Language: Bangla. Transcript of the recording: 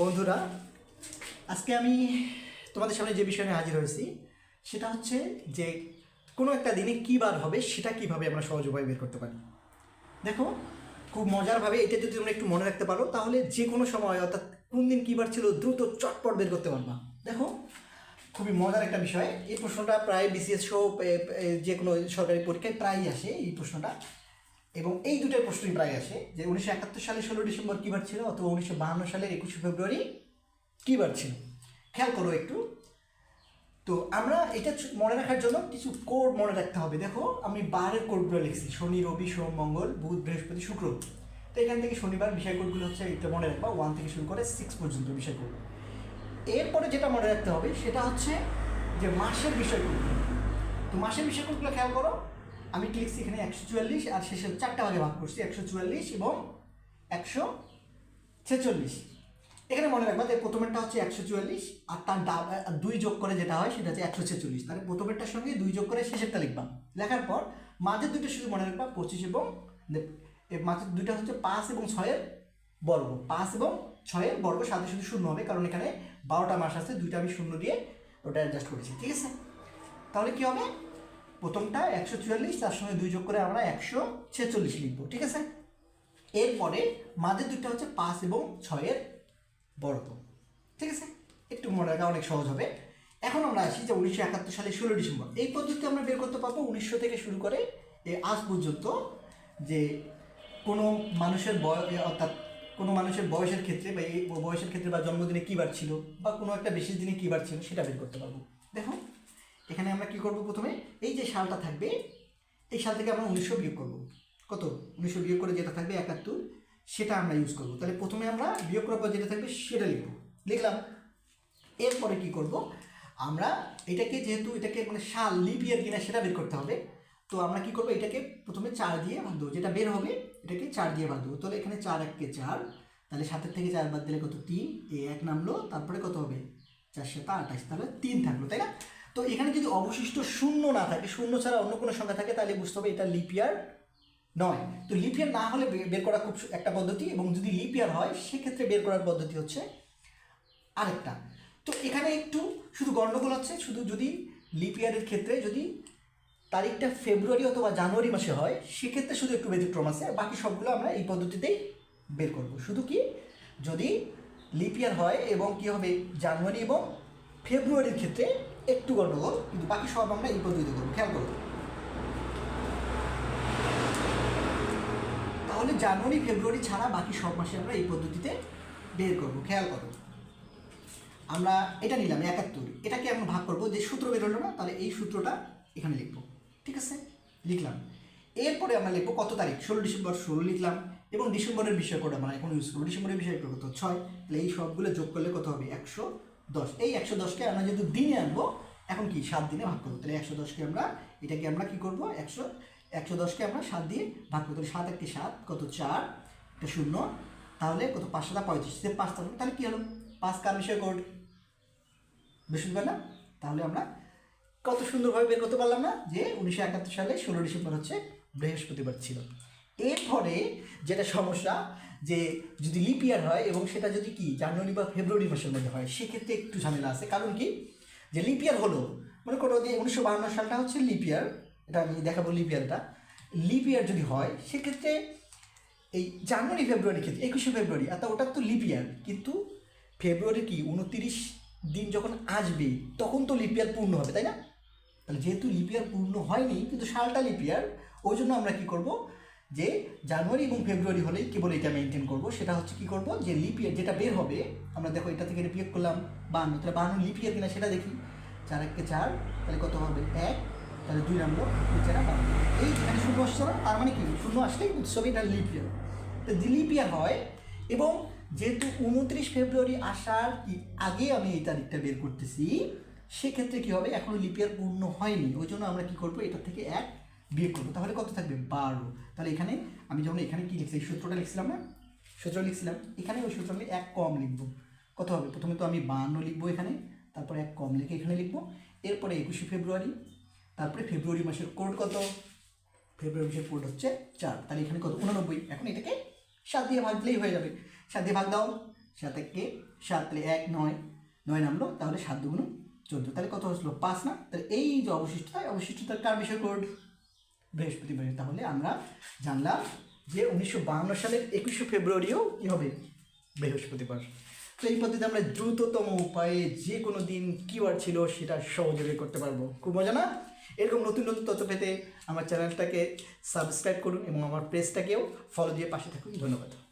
বন্ধুরা, আজকে আমি তোমাদের সামনে যে বিষয় নিয়ে হাজির হয়েছি, সেটা হচ্ছে যে কোনো একটা দিনে কী বার হবে, সেটা কীভাবে আমরা সহজ উপায় বের করতে পারি। দেখো, খুব মজারভাবে এটা যদি তোমরা একটু মনে রাখতে পারো, তাহলে যে কোনো সময়, অর্থাৎ কোন দিন কী বার ছিল, দ্রুত চটপট বের করতে পারবা। দেখো, খুবই মজার একটা বিষয়, এই প্রশ্নটা প্রায় বিসিএস সহ যে কোনো সরকারি পরীক্ষায় প্রায়ই আসে এই প্রশ্নটা। এবং এই দুটোর প্রশ্নই প্রায় আসে যে উনিশশো একাত্তর সালে ষোলো ডিসেম্বর কী বার ছিল অথবা উনিশশো বাহান্ন সালের একুশে ফেব্রুয়ারি কী বার ছিল? খেয়াল করো একটু। তো আমরা এটা মনে রাখার জন্য কিছু কোড মনে রাখতে হবে। দেখো, আমি বারের কোডগুলো লিখছি। শনি, রবি, সোম, মঙ্গল, বুধ, বৃহস্পতি, শুক্র। তো এখান থেকে শনিবার বিষয় কোডগুলো হচ্ছে এটা মনে রাখবা ওয়ান থেকে শুরু করে সিক্স পর্যন্ত বিষয় কোড এরপরে যেটা মনে রাখতে হবে, সেটা হচ্ছে যে মাসের বিষয় কোডগুলো তো মাসের বিষয় কোডগুলো খেয়াল করো। আমি লিখছি এখানে একশো চুয়াল্লিশ আর শেষে চারটা ভাগে ভাগ করছি, একশো চুয়াল্লিশ এবং একশো ছেচল্লিশ। এখানে মনে রাখবা যে প্রথমেরটা হচ্ছে একশো চুয়াল্লিশ আর তার দুই যোগ করে যেটা হয় সেটা হচ্ছে একশো ছেচল্লিশ। তাহলে প্রথমেরটার সঙ্গে দুই যোগ করে শেষেরটা লিখবা। লেখার পর মাঝের দুইটা শুধু মনে রাখবা পঁচিশ এবং মাঝের দুইটা হচ্ছে পাঁচ এবং ছয়ের বর্গ। পাঁচ এবং ছয়ের বর্গ সাথে শুধু শূন্য হবে কারণ এখানে বারোটা মাস আছে, দুইটা আমি শূন্য দিয়ে ওটা অ্যাডজাস্ট করেছি। ঠিক আছে? তাহলে কী হবে? প্রথমটা একশো চুয়াল্লিশ, তার সঙ্গে দুই যোগ করে আমরা একশো ছেচল্লিশ লিখব, ঠিক আছে? এরপরে মাঝের দুইটা হচ্ছে পাঁচ এবং ছয়ের বর্গ, ঠিক আছে? একটু মনে রাখা অনেক সহজ হবে। এখন আমরা আসি যে উনিশশো একাত্তর সালে ষোলো ডিসেম্বর। এই পদ্ধতি আমরা বের করতে পারব উনিশশো থেকে শুরু করে আজ পর্যন্ত যে কোনো মানুষের বয় অর্থাৎ কোনো মানুষের বয়সের ক্ষেত্রে বা এই বয়সের ক্ষেত্রে বা জন্মদিনে কী বার ছিল বা কোনো একটা বিশেষ দিনে কী বার ছিল সেটা বের করতে পারব। এখানে আমরা কি করব প্রথমে? এই যে সালটা থাকবে, এই সাল থেকে আমরা উনিশশো বিয়োগ করব। কত? উনিশশো বিয়োগ করে যেটা থাকবে একাত্তর, সেটা আমরা ইউজ করব। তাহলে প্রথমে আমরা বিয়োগ করার পর যেটা থাকবে সেটা লিখব। লিখলাম। এরপরে কি করব? আমরা এটাকে যেহেতু এটাকে মানে সাল লিপ কিনা সেটা বের করতে হবে। তো আমরা কি করব? এটাকে প্রথমে চার দিয়ে দেবো যেটা বের হবে, এটাকে চার দিয়ে দেবো তাহলে এখানে চার এককে চার, তাহলে সাতের থেকে চার বাদ দিলে কত? তিন। এ এক নামলো, তারপরে কত হবে? চার সাথে আঠাশ। তাহলে তিন থাকল, তাই না? তো এখানে যদি অবশিষ্ট শূন্য না থাকে, শূন্য ছাড়া অন্য কোনো সংখ্যা থাকে, তাহলে বুঝতে হবে এটা লিপিয়ার নয়। তো লিপিয়ার না হলে বের করা খুব একটা পদ্ধতি এবং যদি লিপিয়ার হয়, সেক্ষেত্রে বের করার পদ্ধতি হচ্ছে আরেকটা। তো এখানে একটু শুধু গণ্ডগোল হচ্ছে, শুধু যদি লিপিয়ারের ক্ষেত্রে যদি তারিখটা ফেব্রুয়ারি অথবা জানুয়ারি মাসে হয়, সেক্ষেত্রে শুধু একটু ব্যতিক্রম আছে, বাকি সবগুলো আমরা এই পদ্ধতিতেই বের করব। শুধু কি? যদি লিপিয়ার হয় এবং কি হবে জানুয়ারি এবং ফেব্রুয়ারির ক্ষেত্রে একটু গণ্ডগোল কিন্তু বাকি সব আমরা এই পদ্ধতিতে করব, খেয়াল করব তাহলে জানুয়ারি, ফেব্রুয়ারি ছাড়া বাকি সব মাসে আমরা এই পদ্ধতিতে বের করব, খেয়াল করো। আমরা এটা নিলাম, একাত্তর। এটাকে আমরা ভাগ করব, যে সূত্র বের হলো না, তাহলে এই সূত্রটা এখানে লিখব, ঠিক আছে? লিখলাম। এরপরে আমরা লিখব কত তারিখ? ষোলো ডিসেম্বর, ষোলো লিখলাম, এবং ডিসেম্বরের বিষয় কোড আমরা এখন ইউজ করব। ডিসেম্বরের বিষয় কত ছয়, তাহলে এই সবগুলো যোগ করলে কত হবে? একশো দশ। এই একশো দশকে আমরা যেহেতু দিনে আনব, এখন কি? সাত দিনে ভাগ করব। তাহলে একশো দশকে আমরা, এটাকে আমরা কি করব? একশো একশো দশকে আমরা সাত দিয়ে ভাগ করব। তাহলে সাত একটি সাত, কত চার? একটা শূন্য। তাহলে কত? পাঁচ সাতা পঁয়ত্রিশ। সে পাঁচ থাকবে তাহলে কী হলো? পাঁচ বিষয় কোড বৃহস্পতিবার না তাহলে আমরা কত সুন্দরভাবে বের করতে পারলাম না? যে উনিশশো একাত্তর সালে ষোলো ডিসেম্বর হচ্ছে বৃহস্পতিবার ছিল। এরপরে যেটা সমস্যা যে যদি লিপ ইয়ার হয় এবং সেটা যদি কি, জানুয়ারি বা ফেব্রুয়ারি মাসের মধ্যে হয়, সেক্ষেত্রে একটু ঝামেলা আছে। কারণ কি? যে লিপ ইয়ার হলো, মনে করো যে উনিশশো বাহান্ন সালটা হচ্ছে লিপ ইয়ার এটা আমি দেখাবো লিপ ইয়ারটা লিপ ইয়ার যদি হয়, সেক্ষেত্রে এই জানুয়ারি, ফেব্রুয়ারি ক্ষেত্রে, একুশে ফেব্রুয়ারি অর্থাৎ ওটা তো লিপ ইয়ার কিন্তু ফেব্রুয়ারি কি, উনতিরিশ দিন যখন আসবে, তখন তো লিপ ইয়ার পূর্ণ হবে, তাই না? তাহলে যেহেতু লিপ ইয়ার পূর্ণ হয়নি, কিন্তু সালটা লিপ ইয়ার ওই জন্য আমরা কি করব? যে জানুয়ারি এবং ফেব্রুয়ারি হলেই কেবল এটা মেনটেন করব, সেটা হচ্ছে কি করব, যে লিপ ইয়ার যেটা বের হবে, আমরা দেখো এটা থেকে বিয়োগ করলাম বান্ন তাহলে বান্ন লিপ ইয়ার কিনা সেটা দেখি। চার এককে চার, তাহলে কত হবে? এক, তাহলে দুই নামলো, দুই চারা বান্ন এই যেখানে শূন্য আসছে না, তার মানে কি? শূন্য আসলেই উৎসবে এটা লিপ ইয়ার তো যদি লিপ ইয়ার হয়, এবং যেহেতু উনত্রিশ ফেব্রুয়ারি আসার আগে আমি এই তারিখটা বের করতেছি, সেক্ষেত্রে কী হবে? এখনও লিপিয়ার পূর্ণ হয়নি। ওই জন্য আমরা কী করব? এটা থেকে এক বিয়োগ করব। তাহলে কত থাকবে? বারো। তাহলে এখানে আমি যখন এখানে কী লিখছি? এই সূত্রটা লিখছিলাম না? সূত্র লিখছিলাম। এখানে ওই সূত্র আমি এক কম লিখব। কত হবে? প্রথমে তো আমি বান্ন লিখব এখানে। তারপরে এক কম লিখে এখানে লিখব। এরপরে একুশে ফেব্রুয়ারি। তারপরে ফেব্রুয়ারি মাসের কোড কত? ফেব্রুয়ারি মাসের কোড হচ্ছে চার। তাহলে এখানে কত? উননব্বই এখন এটাকে সাত দিয়ে ভাগ দিলেই হয়ে যাবে। সাত দিয়ে ভাগ দাও। সাত এককে সাত তাহলে এক, নয়। নয় নামলো। তাহলে সাত দুগুণ চোদ্দ। তাহলে কত হচ্ছিল পাঁচ না? তাহলে এই যে অবশিষ্টতা অবশিষ্টতার কার বিষয় কোড বৃহস্পতিবার। তাহলে আমরা জানলাম যে উনিশশো বাহান্ন সালের একুশে ফেব্রুয়ারিও কী হবে? বৃহস্পতিবার। তো এই পদ্ধতিতে আমরা দ্রুততম উপায়ে যে কোনো দিন কিওয়ার্ড ছিল সেটা বের করতে পারব। খুব মজা না? এরকম নতুন নতুন তথ্য পেতে আমার চ্যানেলটাকে সাবস্ক্রাইব করুন এবং আমার পেজটাকেও ফলো দিয়ে পাশে থাকুন। ধন্যবাদ।